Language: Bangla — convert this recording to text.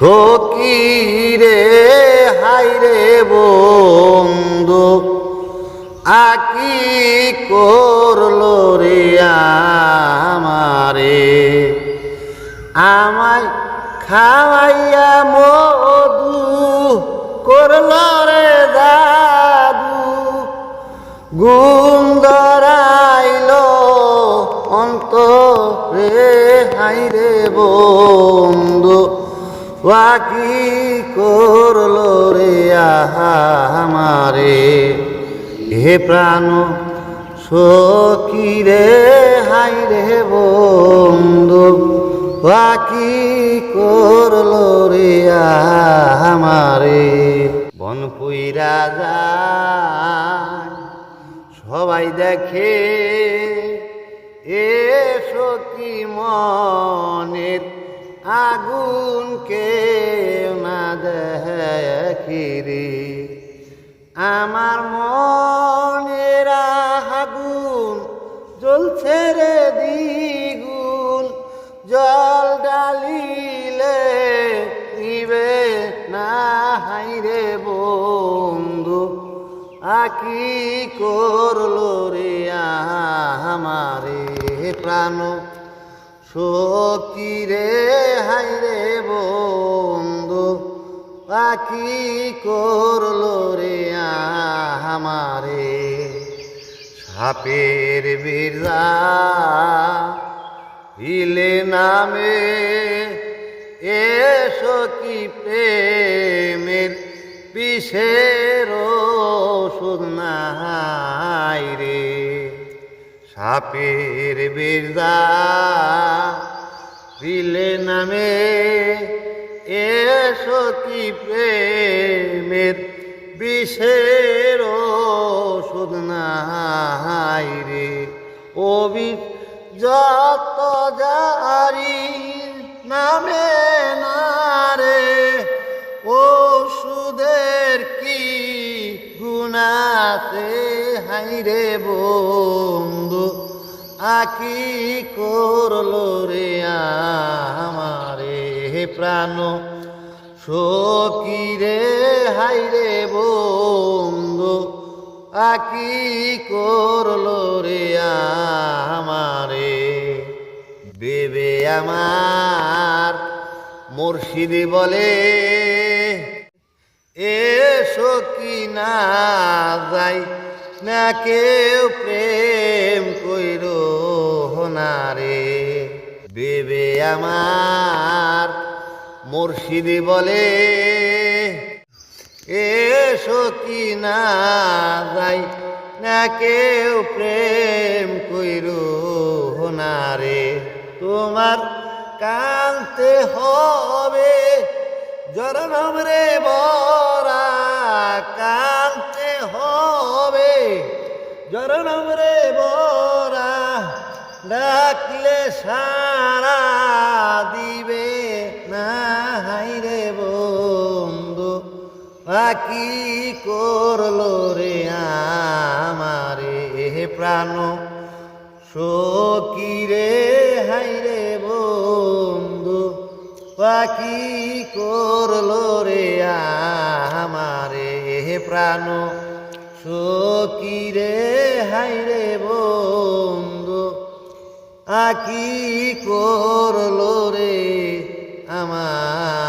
সকিরে হাইরে বন্ধু, আকি করল রে আমারে। আমায় খাওয়াইয়া মধু করল রে দাদু গুন্দরাইল অন্ত রে হাইরে বন্ধু। বাকি করল রে আমারে। হে প্রাণ সখী রে হাইরে বন্ধু বাকি করল রে আমারে। বনপুই রাজা সবাই দেখে এসো কি মনের আগুনকে না দেখি রে আমার মনের আগুন জ্বলছে রে দ্বিগুণ। জল ডালিলে নিবে না হাইরে বন্ধু। আকি করল রে আমারে প্রাণ? সখী রে হাইরে বন্ধু আকি করল রে আমারে। সাপের বিরা হিলে নামে, এসো কি প্রেমের বিষের ওষুধ নাই রে। সাপের বিরদা দিলে নামে, এসো কি প্রেমের বিষের ওষুধ নাই রে? অবি যত জারি নামে না রে, ওষুধের কি গুণাতে হাইরে বন্ধু, আকি করল রে আমারে প্রাণ। সখী রে হাইরে বন্ধু, আকি করল রে আমারে। বেবে আমার মুর্শিদি বলে এসো কি না যাই না কেউ প্রেম কইর না রে। বেবে আমার মুর্শিদি বলে, এসো কি না যাই, না কেউ প্রেম কইর না রে। তোমার কানতে হবে জরনম রে বরা ডাকলে সারা দিবে না হাইরে বন্ধু। বাকি করল রে আমারে প্রাণ? সখী রে হাইরে বন্ধু। পাখি করল রে আমারে প্রাণ? সখী রে হাইরে বন্ধু। আকি করল রে আমার?